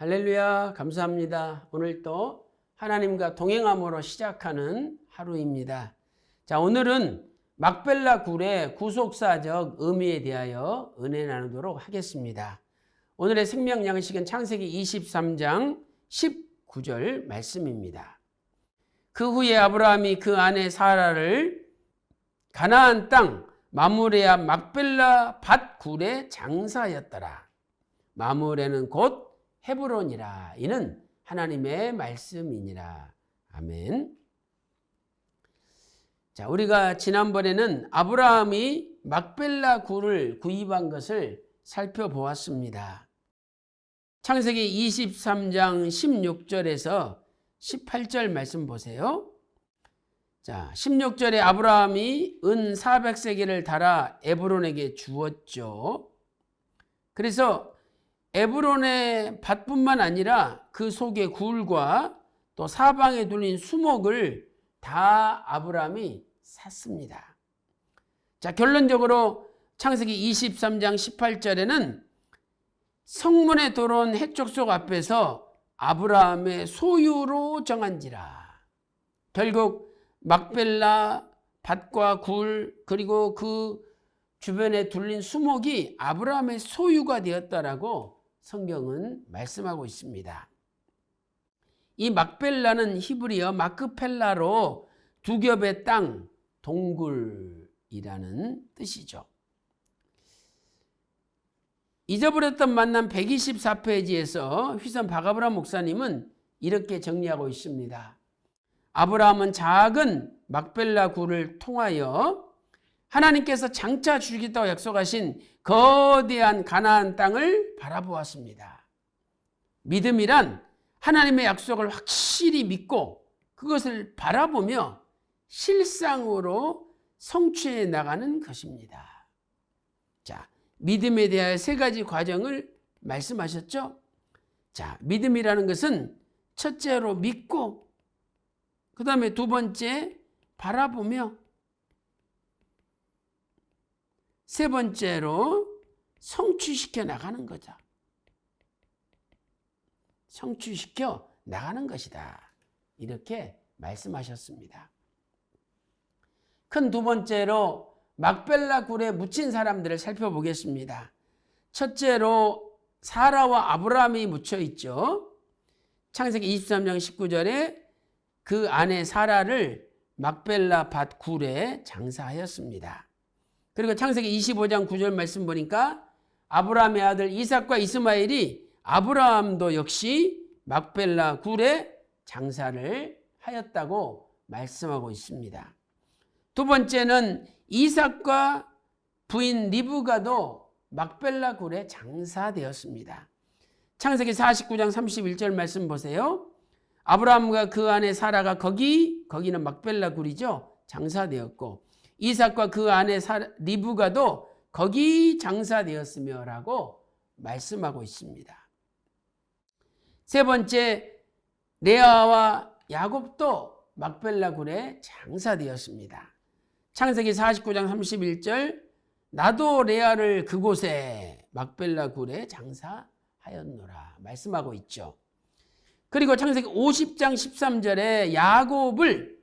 할렐루야, 감사합니다. 오늘 또 하나님과 동행함으로 시작하는 하루입니다. 자, 오늘은 막벨라 굴의 구속사적 의미에 대하여 은혜 나누도록 하겠습니다. 오늘의 생명 양식은 창세기 23장 19절 말씀입니다. 그 후에 아브라함이 그 아내 사라를 가나안 땅 마무레아 막벨라 밭 굴에 장사하였더라. 마무레는 곧 헤브론이라 이는 하나님의 말씀이니라. 아멘. 자, 우리가 지난번에는 아브라함이 막벨라 굴을 구입한 것을 살펴보았습니다. 창세기 23장 16절에서 18절 말씀 보세요. 자, 16절에 아브라함이 은 400세겔을 달아 에브론에게 주었죠. 그래서 에브론의 밭뿐만 아니라 그 속의 굴과 또 사방에 둘린 수목을 다 아브라함이 샀습니다. 자, 결론적으로 창세기 23장 18절에는 성문에 들어온 해족속 앞에서 아브라함의 소유로 정한지라. 결국 막벨라 밭과 굴 그리고 그 주변에 둘린 수목이 아브라함의 소유가 되었다라고 성경은 말씀하고 있습니다. 이 막벨라는 히브리어 마크펠라로 두 겹의 땅, 동굴이라는 뜻이죠. 잊어버렸던 만남 124페이지에서 휘선 박아브라 목사님은 이렇게 정리하고 있습니다. 아브라함은 작은 막벨라 굴을 통하여 하나님께서 장차 주시겠다고 약속하신 거대한 가나안 땅을 바라보았습니다. 믿음이란 하나님의 약속을 확실히 믿고 그것을 바라보며 실상으로 성취해 나가는 것입니다. 자, 믿음에 대하여 세 가지 과정을 말씀하셨죠? 자, 믿음이라는 것은 첫째로 믿고, 그 다음에 두 번째 바라보며, 세 번째로 성취시켜 나가는 거죠. 성취시켜 나가는 것이다. 이렇게 말씀하셨습니다. 큰 두 번째로 막벨라 굴에 묻힌 사람들을 살펴보겠습니다. 첫째로 사라와 아브라함이 묻혀 있죠. 창세기 23장 19절에 그 아내 사라를 막벨라 밭 굴에 장사하였습니다. 그리고 창세기 25장 9절 말씀 보니까 아브라함의 아들 이삭과 이스마엘이 아브라함도 역시 막벨라 굴에 장사를 하였다고 말씀하고 있습니다. 두 번째는 이삭과 부인 리브가도 막벨라 굴에 장사되었습니다. 창세기 49장 31절 말씀 보세요. 아브라함과 그 안에 사라가 거기 거기는 막벨라 굴이죠. 장사되었고 이삭과 그 안에 리브가도 거기 장사되었으며라고 말씀하고 있습니다. 세 번째 레아와 야곱도 막벨라 굴에 장사되었습니다. 창세기 49장 31절 나도 레아를 그곳에 막벨라 굴에 장사하였노라 말씀하고 있죠. 그리고 창세기 50장 13절에 야곱을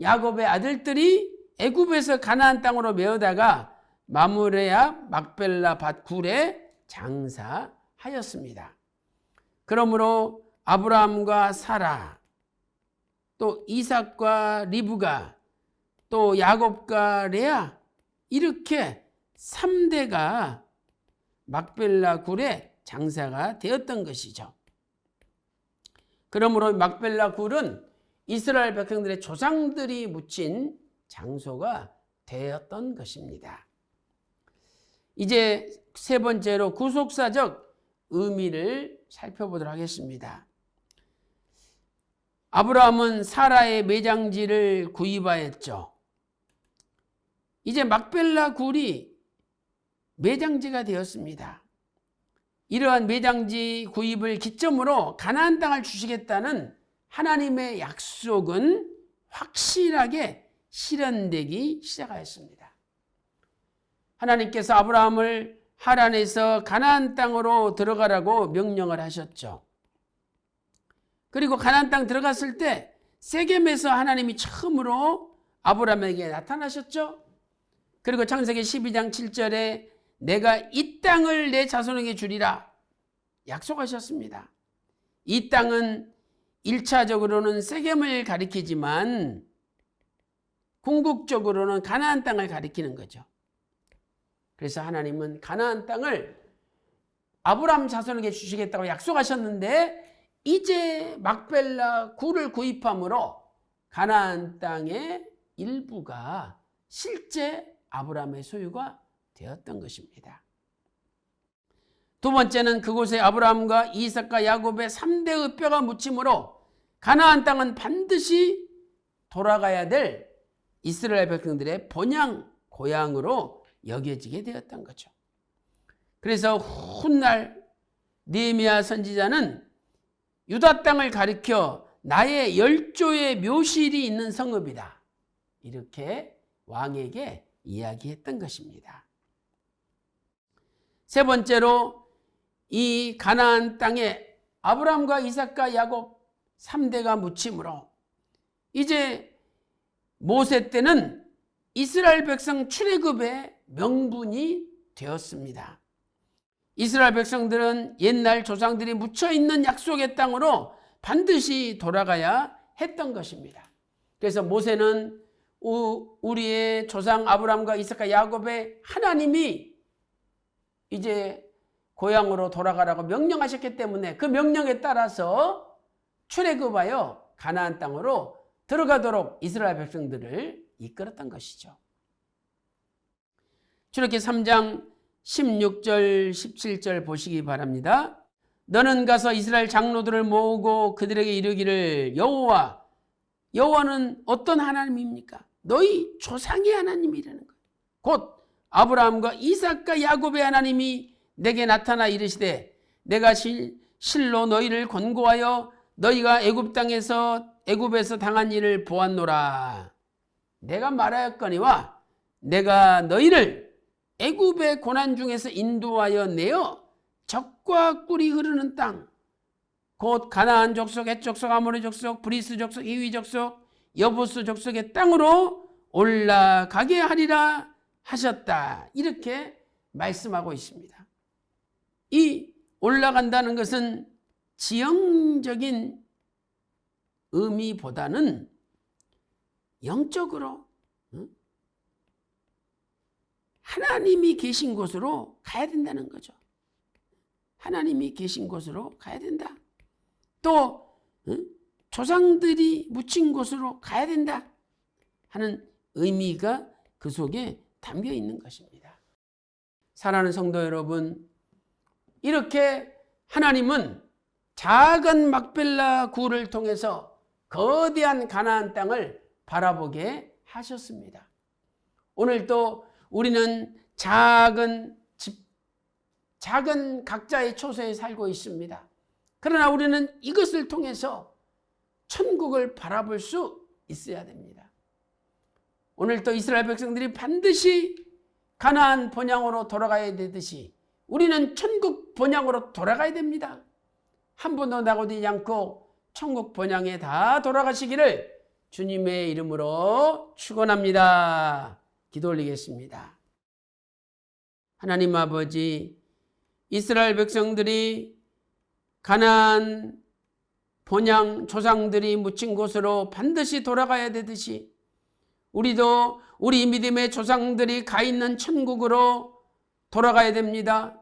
야곱의 아들들이 애굽에서 가나안 땅으로 메어다가 마무레야 막벨라 밭 굴에 장사하였습니다. 그러므로 아브라함과 사라 또 이삭과 리브가 또 야곱과 레아 이렇게 3대가 막벨라 굴에 장사가 되었던 것이죠. 그러므로 막벨라 굴은 이스라엘 백성들의 조상들이 묻힌 장소가 되었던 것입니다. 이제 세 번째로 구속사적 의미를 살펴보도록 하겠습니다. 아브라함은 사라의 매장지를 구입하였죠. 이제 막벨라 굴이 매장지가 되었습니다. 이러한 매장지 구입을 기점으로 가나안 땅을 주시겠다는 하나님의 약속은 확실하게 실현되기 시작하였습니다. 하나님께서 아브라함을 하란에서 가나안 땅으로 들어가라고 명령을 하셨죠. 그리고 가나안 땅 들어갔을 때 세겜에서 하나님이 처음으로 아브라함에게 나타나셨죠. 그리고 창세기 12장 7절에 내가 이 땅을 내 자손에게 주리라 약속하셨습니다. 이 땅은 1차적으로는 세겜을 가리키지만 궁극적으로는 가나안 땅을 가리키는 거죠. 그래서 하나님은 가나안 땅을 아브라함 자손에게 주시겠다고 약속하셨는데 이제 막벨라 굴을 구입함으로 가나안 땅의 일부가 실제 아브라함의 소유가 되었던 것입니다. 두 번째는 그곳에 아브라함과 이삭과 야곱의 3대의 뼈가 묻힘으로 가나안 땅은 반드시 돌아가야 될 이스라엘 백성들의 본향 고향으로 여겨지게 되었던 거죠. 그래서 훗날 니에미야 선지자는 유다 땅을 가리켜 나의 열조의 묘실이 있는 성읍이다. 이렇게 왕에게 이야기했던 것입니다. 세 번째로 이 가나안 땅에 아브라함과 이삭과 야곱 3대가 묻힘으로 이제 모세 때는 이스라엘 백성 출애굽의 명분이 되었습니다. 이스라엘 백성들은 옛날 조상들이 묻혀 있는 약속의 땅으로 반드시 돌아가야 했던 것입니다. 그래서 모세는 우리의 조상 아브라함과 이삭과 야곱의 하나님이 이제 고향으로 돌아가라고 명령하셨기 때문에 그 명령에 따라서 출애굽하여 가나안 땅으로 들어가도록 이스라엘 백성들을 이끌었던 것이죠. 출애굽기 3장 16절 17절 보시기 바랍니다. 너는 가서 이스라엘 장로들을 모으고 그들에게 이르기를 여호와 여호와는 어떤 하나님입니까? 너희 조상의 하나님이라는 것. 곧 아브라함과 이삭과 야곱의 하나님이 내게 나타나 이르시되 내가 실, 실로 너희를 권고하여 너희가 애굽 땅에서 애굽에서 당한 일을 보았노라. 내가 말하였거니와 내가 너희를 애굽의 고난 중에서 인도하여 내어 적과 꿀이 흐르는 땅, 곧 가나안 족속, 헷 족속, 아모리 족속, 브리스 족속, 이위 족속, 여부스 족속의 땅으로 올라가게 하리라 하셨다. 이렇게 말씀하고 있습니다. 이 올라간다는 것은 지형적인 의미보다는 영적으로 하나님이 계신 곳으로 가야 된다는 거죠. 하나님이 계신 곳으로 가야 된다. 또 조상들이 묻힌 곳으로 가야 된다 하는 의미가 그 속에 담겨 있는 것입니다. 사랑하는 성도 여러분, 이렇게 하나님은 작은 막벨라 구를 통해서 거대한 가나안 땅을 바라보게 하셨습니다. 오늘 또 우리는 작은 집, 작은 각자의 초소에 살고 있습니다. 그러나 우리는 이것을 통해서 천국을 바라볼 수 있어야 됩니다. 오늘 또 이스라엘 백성들이 반드시 가나안 본향으로 돌아가야 되듯이 우리는 천국 본향으로 돌아가야 됩니다. 한 번도 나고되지 않고 천국 본향에 다 돌아가시기를 주님의 이름으로 축원합니다. 기도 올리겠습니다. 하나님 아버지 이스라엘 백성들이 가나안 본향 조상들이 묻힌 곳으로 반드시 돌아가야 되듯이 우리도 우리 믿음의 조상들이 가 있는 천국으로 돌아가야 됩니다.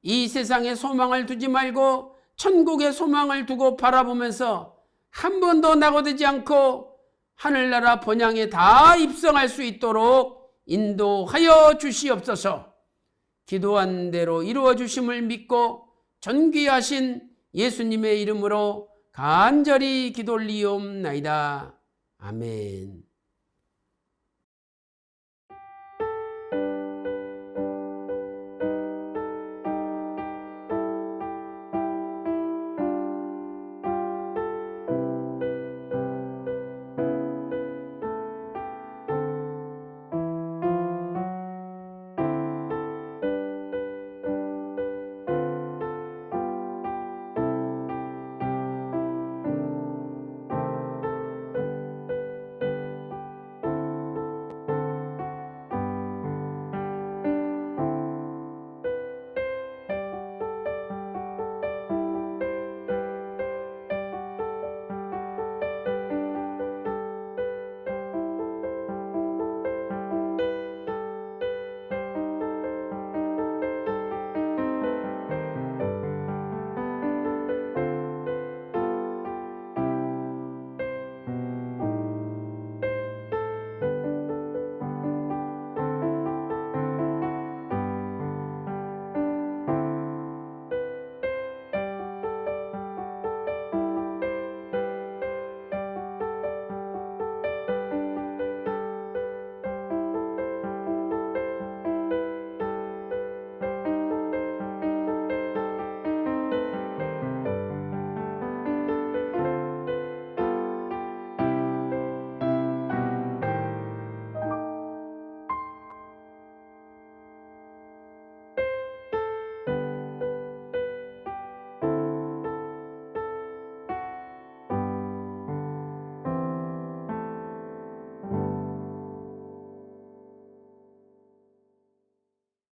이 세상에 소망을 두지 말고 천국의 소망을 두고 바라보면서 한 번도 낙오되지 않고 하늘나라 본향에 다 입성할 수 있도록 인도하여 주시옵소서. 기도한 대로 이루어 주심을 믿고 존귀하신 예수님의 이름으로 간절히 기도 올리옵나이다. 아멘.